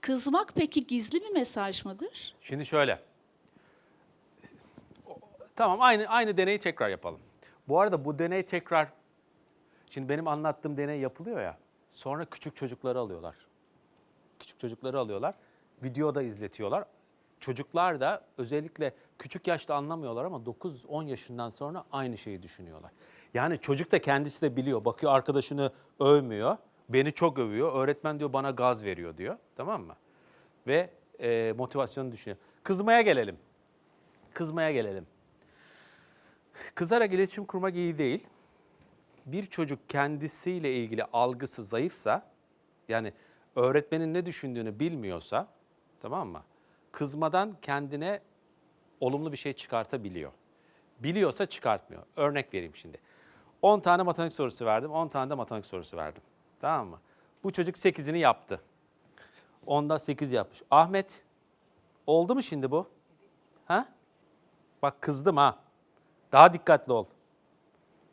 Kızmak peki gizli bir mesaj mıdır? Şimdi şöyle. Tamam aynı aynı deneyi tekrar yapalım. Bu arada bu deney tekrar Şimdi benim anlattığım deney yapılıyor ya. Sonra küçük çocukları alıyorlar. Küçük çocukları alıyorlar. Videoda izletiyorlar. Çocuklar da özellikle küçük yaşta anlamıyorlar ama 9-10 yaşından sonra aynı şeyi düşünüyorlar. Yani çocuk da kendisi de biliyor. Bakıyor arkadaşını övmüyor. Beni çok övüyor. Öğretmen diyor bana gaz veriyor diyor. Tamam mı? Ve e, motivasyonu düşünüyor. Kızmaya gelelim. Kızmaya gelelim. Kızarak iletişim kurmak iyi değil bir çocuk kendisiyle ilgili algısı zayıfsa, yani öğretmenin ne düşündüğünü bilmiyorsa, tamam mı? Kızmadan kendine olumlu bir şey çıkartabiliyor. Biliyorsa çıkartmıyor. Örnek vereyim şimdi. 10 tane matematik sorusu verdim, 10 tane de matematik sorusu verdim. Tamam mı? Bu çocuk 8'ini yaptı. Onda 8 yapmış. Ahmet, oldu mu şimdi bu? Ha? Bak kızdım ha. Daha dikkatli ol.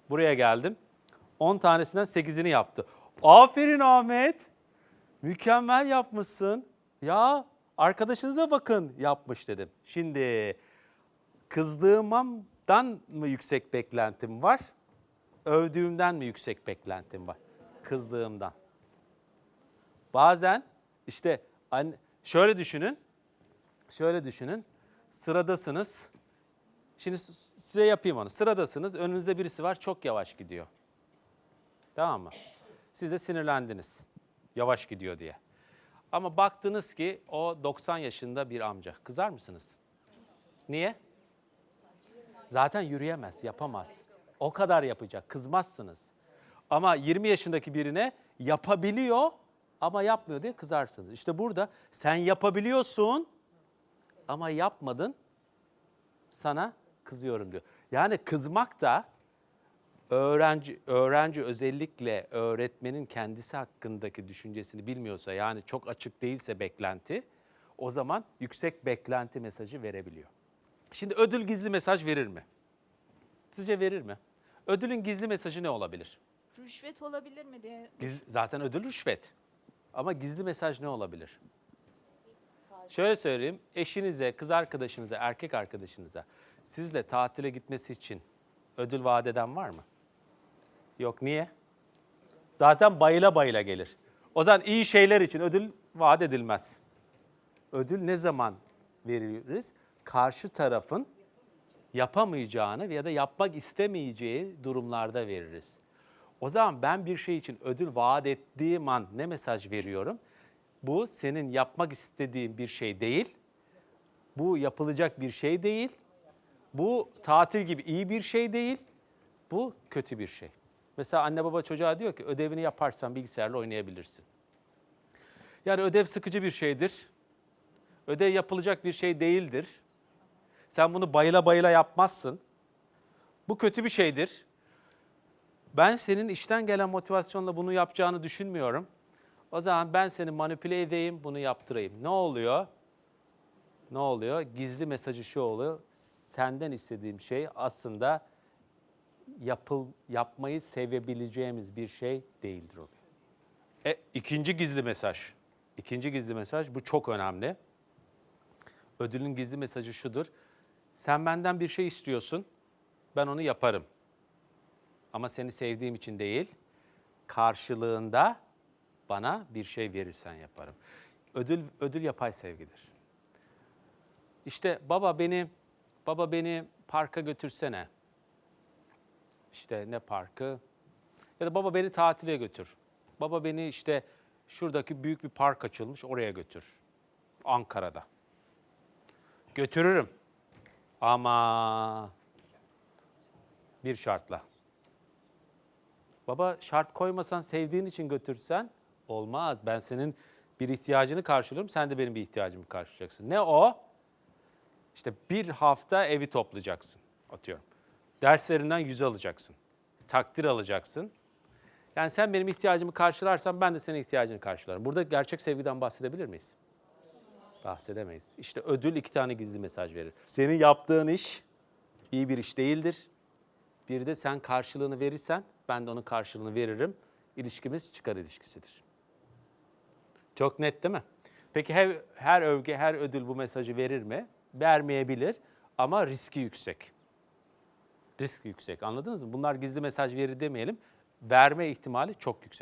Buraya geldim. 10 tanesinden 8'ini yaptı. Aferin Ahmet. Mükemmel yapmışsın. Ya arkadaşınıza bakın yapmış dedim. Şimdi kızdığımdan mı yüksek beklentim var? Övdüğümden mi yüksek beklentim var? Kızdığımdan. Bazen işte şöyle düşünün. Şöyle düşünün. Sıradasınız. Şimdi size yapayım onu. Sıradasınız. Önünüzde birisi var çok yavaş gidiyor. Tamam mı? Siz de sinirlendiniz. Yavaş gidiyor diye. Ama baktınız ki o 90 yaşında bir amca. Kızar mısınız? Niye? Zaten yürüyemez, yapamaz. O kadar yapacak. Kızmazsınız. Ama 20 yaşındaki birine yapabiliyor ama yapmıyor diye kızarsınız. İşte burada sen yapabiliyorsun ama yapmadın sana kızıyorum diyor. Yani kızmak da öğrenci öğrenci özellikle öğretmenin kendisi hakkındaki düşüncesini bilmiyorsa yani çok açık değilse beklenti o zaman yüksek beklenti mesajı verebiliyor. Şimdi ödül gizli mesaj verir mi? Sizce verir mi? Ödülün gizli mesajı ne olabilir? Rüşvet olabilir mi diye. Giz- zaten ödül rüşvet. Ama gizli mesaj ne olabilir? Şöyle söyleyeyim, eşinize, kız arkadaşınıza, erkek arkadaşınıza sizle tatile gitmesi için ödül vaat eden var mı? Yok, niye? Zaten bayıla bayıla gelir. O zaman iyi şeyler için ödül vaat edilmez. Ödül ne zaman veririz? Karşı tarafın yapamayacağını ya da yapmak istemeyeceği durumlarda veririz. O zaman ben bir şey için ödül vaat ettiğim an ne mesaj veriyorum? Bu senin yapmak istediğin bir şey değil. Bu yapılacak bir şey değil. Bu tatil gibi iyi bir şey değil. Bu kötü bir şey. Mesela anne baba çocuğa diyor ki ödevini yaparsan bilgisayarla oynayabilirsin. Yani ödev sıkıcı bir şeydir. Ödev yapılacak bir şey değildir. Sen bunu bayıla bayıla yapmazsın. Bu kötü bir şeydir. Ben senin işten gelen motivasyonla bunu yapacağını düşünmüyorum. O zaman ben seni manipüle edeyim, bunu yaptırayım. Ne oluyor? Ne oluyor? Gizli mesajı şu oluyor. Senden istediğim şey aslında yapıl yapmayı sevebileceğimiz bir şey değildir o. E, ikinci gizli mesaj. İkinci gizli mesaj bu çok önemli. Ödülün gizli mesajı şudur. Sen benden bir şey istiyorsun. Ben onu yaparım. Ama seni sevdiğim için değil, karşılığında bana bir şey verirsen yaparım. Ödül ödül yapay sevgidir. İşte baba beni baba beni parka götürsene. İşte ne parkı? Ya da baba beni tatile götür. Baba beni işte şuradaki büyük bir park açılmış oraya götür. Ankara'da. Götürürüm. Ama bir şartla. Baba şart koymasan sevdiğin için götürsen olmaz. Ben senin bir ihtiyacını karşılıyorum. Sen de benim bir ihtiyacımı karşılayacaksın. Ne o? İşte bir hafta evi toplayacaksın atıyorum. Derslerinden yüz alacaksın. Takdir alacaksın. Yani sen benim ihtiyacımı karşılarsan ben de senin ihtiyacını karşılarım. Burada gerçek sevgiden bahsedebilir miyiz? Bahsedemeyiz. İşte ödül iki tane gizli mesaj verir. Senin yaptığın iş iyi bir iş değildir. Bir de sen karşılığını verirsen ben de onun karşılığını veririm. İlişkimiz çıkar ilişkisidir. Çok net değil mi? Peki her, her övgü, her ödül bu mesajı verir mi? Vermeyebilir ama riski yüksek. Risk yüksek anladınız mı? Bunlar gizli mesaj verir demeyelim. Verme ihtimali çok yüksek.